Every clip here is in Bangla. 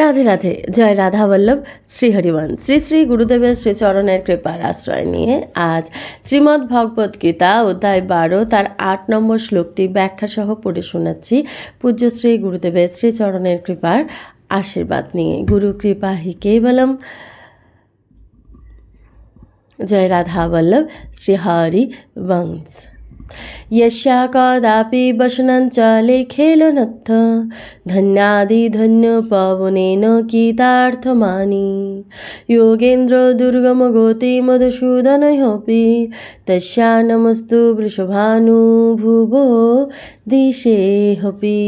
রাধে রাধে। জয় রাধা বল্লভ শ্রী হরিবন শ্রী শ্রী গুরুদেবের শ্রীচরণের কৃপার আশ্রয় নিয়ে আজ শ্রীমদ্ ভগবদ গীতা অধ্যায় বারো তার আট নম্বর শ্লোকটি ব্যাখ্যা সহ পড়ে শোনাচ্ছি। পূজ্য শ্রী গুরুদেবের শ্রীচরণের কৃপার আশীর্বাদ নিয়ে। গুরু কৃপা হি কেবলম। জয় রাধা বল্লভ শ্রী হরি বংশ। यस्या कदापि वसनं च लेखेलनत्थ धन्यादिधन्यपवनेन गीतार्थमानि योगेन्द्र दुर्गमगोति मधुसूदनयोऽपि तस्या नमस्तु वृषभानुभुवो দিশেহপি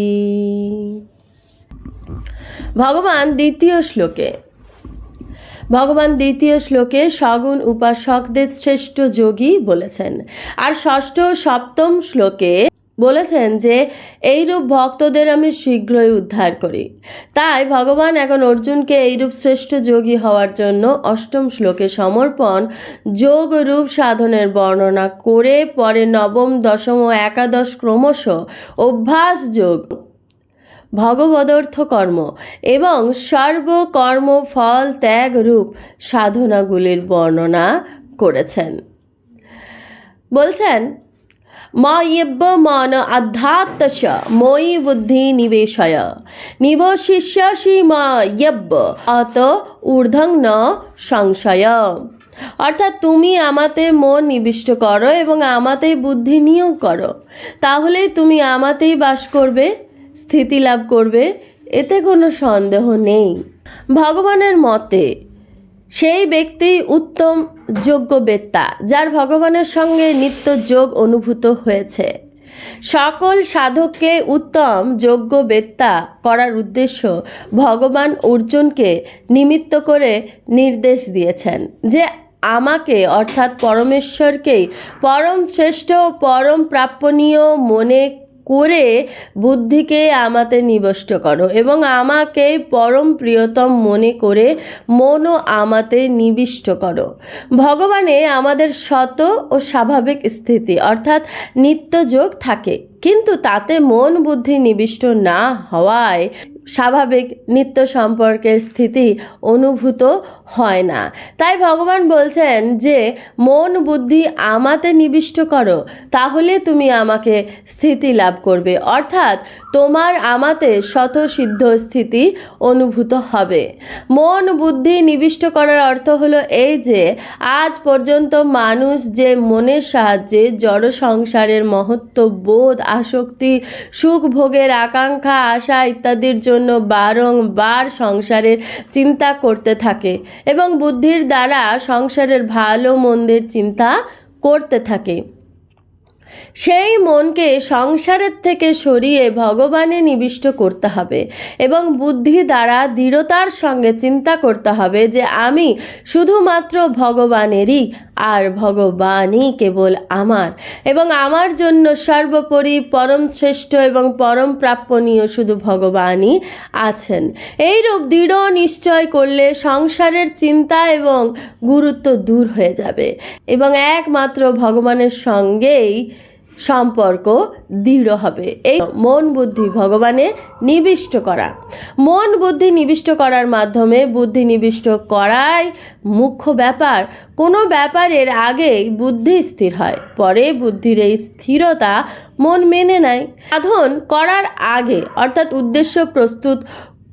ভগবান দ্বিতীয় শ্লোকে ভগবান দ্বিতীয় শ্লোকে সগুণ উপাসকদের শ্রেষ্ঠ যোগী বলেছেন। আর ষষ্ঠ, সপ্তম শ্লোকে বলেছেন যে, এইরূপ ভক্তদের আমি শীঘ্রই উদ্ধার করি। তাই ভগবান এখন অর্জুনকে এইরূপ শ্রেষ্ঠ যোগী হওয়ার জন্য অষ্টম শ্লোকে সমর্পণ যোগ রূপ সাধনের বর্ণনা করে পরে নবম, দশম ও একাদশ ক্রমশ অভ্যাস যোগ ভগবদর্থ কর্ম এবং সর্বকর্ম ফল ত্যাগ রূপ সাধনাগুলির বর্ণনা করেছেন। বলছেন ময়ব্য মন আধ্যাত্মশ মই বুদ্ধি নিবেশয়, নিবশিষ্যসি ময়ব্য অত ঊর্ধ্বং ন সংশয়। অর্থাৎ তুমি আমাতে মন নিবিষ্ট করো এবং আমাতেই বুদ্ধি নিয়োগ করো। তাহলেই তুমি আমাতেই বাস করবে। স্থিতি লাভ করবে, এতে কোনো সন্দেহ নেই। ভগবানের মতে, সেই ব্যক্তি উত্তম যোগ্য বেত্তা যার ভগবানের সঙ্গে নিত্য যোগ অনুভূত হয়েছে। সকল সাধককে উত্তম যোগ্য বেত্তা করার উদ্দেশ্য ভগবান অর্জুনকে নিমিত্ত করে নির্দেশ দিয়েছেন যে আমাকে, অর্থাৎ পরমেশ্বরকেই, পরম শ্রেষ্ঠ পরম প্রাপণীয় মনে করে বুদ্ধিকে আমাতে নিবষ্ট করো এবং আমাকে পরম প্রিয়তম মনে করে মনও আমাতে নিবিষ্ট করো। ভগবানে আমাদের শত ও স্বাভাবিক স্থিতি অর্থাৎ নিত্যযোগ থাকে, কিন্তু তাতে মন বুদ্ধি নিবিষ্ট না হওয়ায় স্বাভাবিক নিত্য সম্পর্কের স্থিতি অনুভূত হয় না। তাই ভগবান বলছেন যে, মন বুদ্ধি আমাতে নিবিষ্ট করো, তাহলে তুমি আমাকে স্থিতি লাভ করবে। অর্থাৎ তোমার আমাতে স্বতঃসিদ্ধ স্থিতি অনুভূত হবে। মন বুদ্ধি নিবিষ্ট করার অর্থ হলো এই যে, আজ পর্যন্ত মানুষ যে মনের সাহায্যে জড় সংসারের মহত্ব, বোধ, আসক্তি, সুখ, ভোগের আকাঙ্ক্ষা, আশা ইত্যাদির জন্য বারংবার সংসারের চিন্তা করতে থাকে এবং বুদ্ধির দ্বারা সংসারের ভালো মন্দের চিন্তা করতে থাকে। সেই মনকে সংসারের থেকে সরিয়ে ভগবানে নিবিষ্ট করতে হবে এবং বুদ্ধি দ্বারা দৃঢ়তার সঙ্গে চিন্তা করতে হবে যে আমি শুধুমাত্র ভগবানেরই আর ভগবানই কেবল আমার এবং আমার জন্য সর্বোপরি পরম শ্রেষ্ঠ এবং পরম প্রাপ্যনীয় শুধু ভগবানই আছেন। এইরূপ দৃঢ় নিশ্চয় করলে সংসারের চিন্তা এবং গুরুত্ব দূর হয়ে যাবে এবং একমাত্র ভগবানের সঙ্গেই সম্পর্ক দৃঢ় হবে। এই মন বুদ্ধি ভগবানে নিবিষ্ট করা। মন বুদ্ধি নিবিষ্ট করার মাধ্যমে বুদ্ধি নিবিষ্ট করাই মুখ্য ব্যাপার। কোনো ব্যাপারের আগেই বুদ্ধি স্থির হয়, পরে বুদ্ধির এই স্থিরতা মন মেনে নেয়। সাধন করার আগে, অর্থাৎ উদ্দেশ্য প্রস্তুত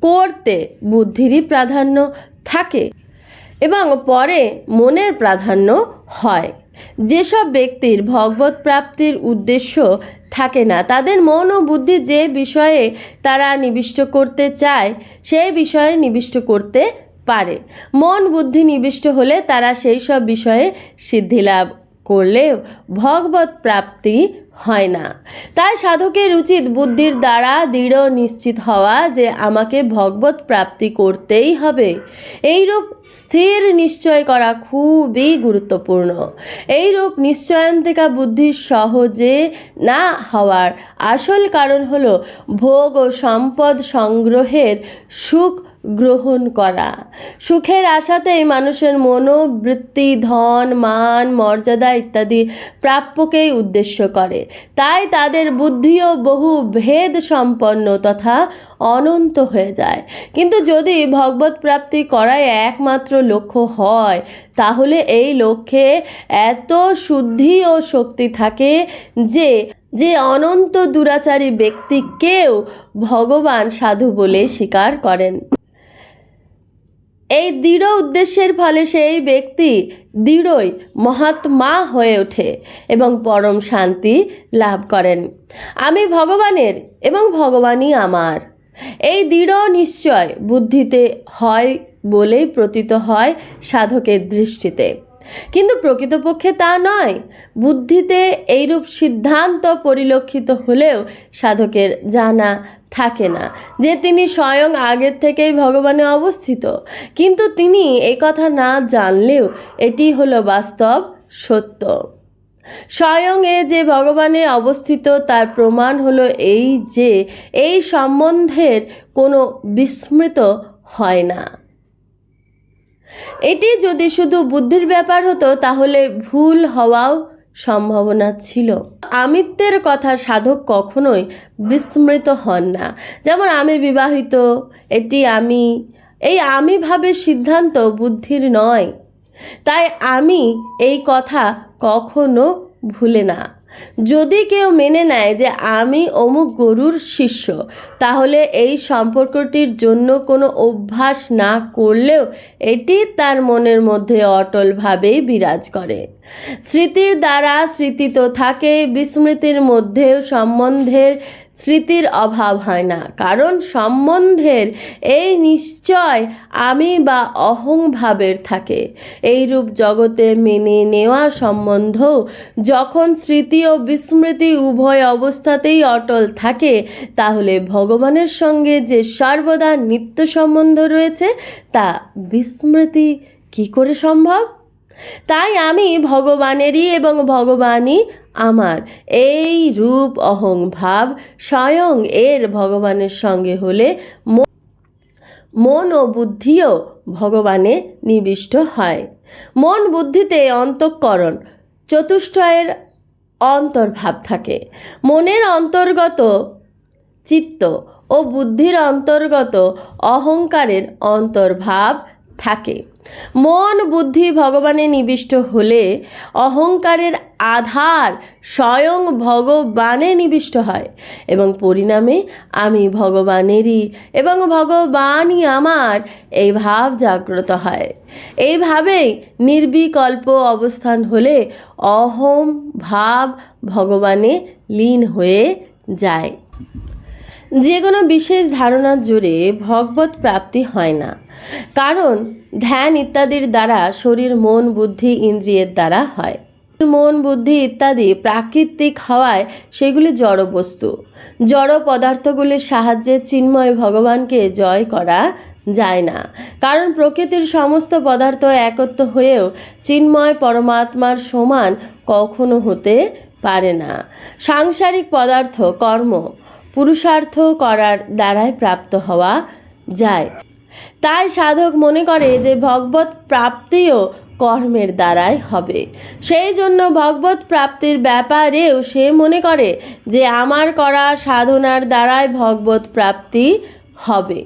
করতে বুদ্ধিরই প্রাধান্য থাকে এবং পরে মনের প্রাধান্য হয়। যেসব ব্যক্তির ভগবত প্রাপ্তির উদ্দেশ্য থাকে না, তাদের মন ও বুদ্ধি যে বিষয়ে তারা নিবিষ্ট করতে চায়, সেই বিষয়ে নিবিষ্ট করতে পারে। মন বুদ্ধি নিবিষ্ট হলে তারা সেই সব বিষয়ে সিদ্ধিলাভ করলেও ভগবত প্রাপ্তি হয় না। তাই সাধকের উচিত বুদ্ধির দ্বারা দৃঢ় নিশ্চিত হওয়া যে আমাকে ভগবত প্রাপ্তি করতেই হবে। এইরূপ স্থির নিশ্চয় করা খুবই গুরুত্বপূর্ণ। এইরূপ নিশ্চয়ান্তিকা বুদ্ধি সহজে না হওয়ার আসল কারণ হলো ভোগ ও সম্পদ সংগ্রহের সুখ গ্রহণ করা। সুখের আশাতেই মানুষের মনোবৃত্তি, ধন, মান, মর্যাদা ইত্যাদি প্রাপ্যকেই উদ্দেশ্য করে। তাই তাদের বুদ্ধিও বহু ভেদ সম্পন্ন তথা অনন্ত হয়ে যায়। কিন্তু যদি ভগবত প্রাপ্তি করাই একমাত্র লক্ষ্য হয়, তাহলে এই লক্ষ্যে এত শুদ্ধি ও শক্তি থাকে যে যে অনন্ত দুরাচারী ব্যক্তিকেও ভগবান সাধু বলে স্বীকার করেন। এই দৃঢ় উদ্দেশ্যের ফলে সেই ব্যক্তি দৃঢ়ই মহাত্মা হয়ে ওঠে এবং পরম শান্তি লাভ করেন। আমি ভগবানের এবং ভগবানই আমার। এই দৃঢ় নিশ্চয় বুদ্ধিতে হয় বলেই প্রতীত হয় সাধকের দৃষ্টিতে। কিন্তু প্রকৃতপক্ষে তা নয়। বুদ্ধিতে এইরূপ সিদ্ধান্ত পরিলক্ষিত হলেও সাধকের জানা থাকে না যে তিনি স্বয়ং আগের থেকেই ভগবানে অবস্থিত। কিন্তু তিনি এই কথা না জানলেও এটি হলো বাস্তব সত্য। স্বয়ং এ যে ভগবানে অবস্থিত তার প্রমাণ হলো এই যে এই সম্বন্ধের কোনো বিস্মৃত হয় না। এটি যদি শুধু বুদ্ধির ব্যাপার হতো, তাহলে ভুল হওয়াও সম্ভাবনা ছিল। আমিত্বের কথা সাধক কখনোই বিস্মৃত হন না। যেমন আমি বিবাহিত, এটি আমি, এই আমি ভাবে সিদ্ধান্ত বুদ্ধির নয়। তাই আমি এই কথা কখনো ভুলে না। যদি কেউ মেনে নেয় যে আমি অমুক গরুর শিষ্য, তাহলে এই সম্পর্কটির জন্য কোনো অভ্যাস না করলেও এটি তার মনের মধ্যে অটলভাবেই বিরাজ করে। স্মৃতির দ্বারা স্মৃতি তো থাকে, বিস্মৃতির মধ্যেও সম্বন্ধের স্মৃতির অভাব হয় না। কারণ সম্বন্ধের এই নিশ্চয় আমি বা অহং ভাবের থাকে। এইরূপ জগতে মেনে নেওয়া সম্বন্ধ যখন স্মৃতি ও বিস্মৃতি উভয় অবস্থাতেই অটল থাকে, তাহলে ভগবানের সঙ্গে যে সর্বদা নিত্য সম্বন্ধ রয়েছে, তা বিস্মৃতি কি করে সম্ভব? তাই আমি ভগবানেরই এবং ভগবানই আমার। এই রূপ অহং ভাব স্বয়ং এর ভগবানের সঙ্গে হলে মন ও বুদ্ধিও ভগবানে নিবিষ্ট হয়। মন বুদ্ধিতে অন্তঃকরণ, চতুষ্টয়ের অন্তর্ভাব থাকে। মনের অন্তর্গত চিত্ত ও বুদ্ধির অন্তর্গত অহংকারের অন্তর্ভাব থাকে। মন, বুদ্ধি ভগবানে নিবিষ্ট হলে অহংকারের আধার স্বয়ং ভগবানে নিবিষ্ট হয় এবং পরিণামে আমি ভগবানেরই এবং ভগবানই আমার এই ভাব জাগ্রত হয়। এইভাবেই নির্বিকল্প অবস্থান হলে অহম ভাব ভগবানে লীন হয়ে যায়। যে কোনো বিশেষ ধারণার জোরে ভগবত প্রাপ্তি হয় না। কারণ ধ্যান ইত্যাদির দ্বারা শরীর, মন, বুদ্ধি, ইন্দ্রিয়ের দ্বারা হয়। মন, বুদ্ধি ইত্যাদি প্রাকৃতিক হওয়ায় সেগুলি জড় বস্তু। জড় পদার্থগুলির সাহায্যে চিন্ময় ভগবানকে জয় করা যায় না। কারণ প্রকৃতির সমস্ত পদার্থ একত্র হয়েও চিন্ময় পরমাত্মার সমান কখনো হতে পারে না। সাংসারিক পদার্থ, কর্ম পুরুষার্থ করার দ্বারাই প্রাপ্ত হওয়া যায়। তাই সাধক মনে করে যে ভগবত প্রাপ্তিও কর্মের দ্বারাই হবে। সেই জন্য ভগবত প্রাপ্তির ব্যাপারেও সে মনে করে যে আমার করা সাধনার দ্বারাই ভগবত প্রাপ্তি হবে।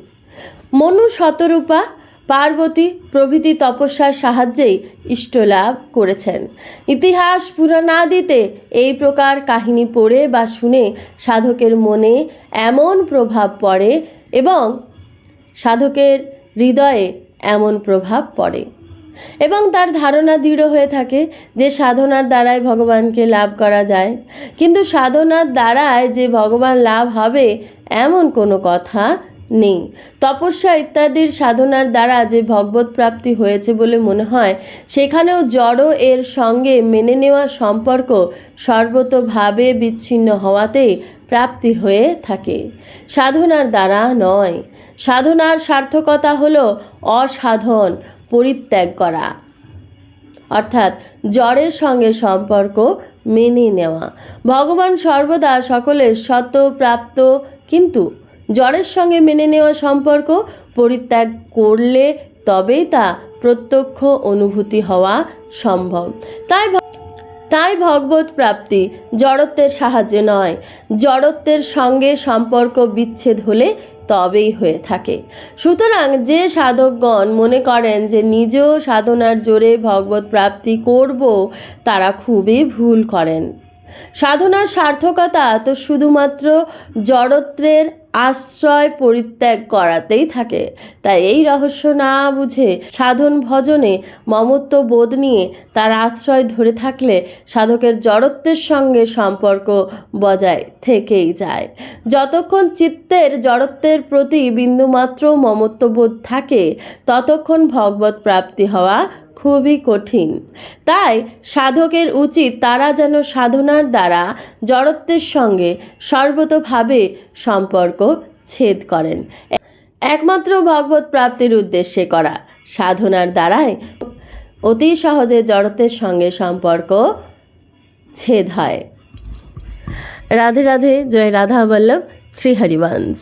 মনু শতরূপা পার্বতী প্রভৃতি তপস্যার সাহায্যেই ইষ্টলাভ করেছেন। ইতিহাস পুরাণাদিতে এই প্রকার কাহিনী পড়ে বা শুনে সাধকের মনে এমন প্রভাব পড়ে এবং সাধকের হৃদয়ে এমন প্রভাব পড়ে। এবং তার ধারণা দৃঢ় হয়ে থাকে যে সাধনার দ্বারাই ভগবানকে লাভ করা যায়। কিন্তু সাধনার দ্বারায় যে ভগবান লাভ হবে এমন কোনো কথা নেই। তপস্যা ইত্যাদির সাধনার দ্বারা যে ভগবত প্রাপ্তি হয়েছে বলে মনে হয়, সেখানেও জড় এর সঙ্গে মেনে নেওয়া সম্পর্ক সর্বতভাবে বিচ্ছিন্ন হওয়াতেই প্রাপ্তি হয়ে থাকে। সাধনার দ্বারা নয়। সাধনার সার্থকতা হলো অসাধন, পরিত্যাগ করা। অর্থাৎ জড়ের সঙ্গে সম্পর্ক মেনে নেওয়া। ভগবান সর্বদা সকলের শত প্রাপ্ত, কিন্তু জড়ের সঙ্গে মেনে নেওয়া সম্পর্ক পরিত্যাগ করলে তবেই তা প্রত্যক্ষ অনুভূতি হওয়া সম্ভব। তাই তাই ভগবত প্রাপ্তি জড়ত্বের সাহায্যে নয়। জড়ত্বের সঙ্গে সম্পর্ক বিচ্ছেদ হলে তবেই হয়ে থাকে। সুতরাং যে সাধকগণ মনে করেন যে নিজ সাধনার জোরে ভগবত প্রাপ্তি করব, তারা খুবই ভুল করেন। সাধনার সার্থকতা তো শুধুমাত্র জড়ত্বের আশ্রয় পরিত্যাগ করাতেই থাকে। তাই এই রহস্য না বুঝে সাধন ভজনে মমত্ব বোধ নিয়ে তার আশ্রয় ধরে থাকলে সাধকের জড়ত্বের সঙ্গে সম্পর্ক বজায় থেকেই যায়। যতক্ষণ চিত্তের জড়ত্বের প্রতি বিন্দুমাত্র মমত্ববোধ থাকে, ততক্ষণ ভগবত প্রাপ্তি হওয়া খুবই কঠিন। তাই সাধকের উচিত তারা যেন সাধনার দ্বারা জড়ত্বের সঙ্গে সর্বতভাবে সম্পর্ক ছেদ করেন। একমাত্র ভগবত প্রাপ্তির উদ্দেশ্যে করা। সাধনার দ্বারাই অতি সহজে জড়ত্বের সঙ্গে সম্পর্ক ছেদ হয়। রাধে রাধে, জয় রাধা বল্লভ শ্রী হরিবংশ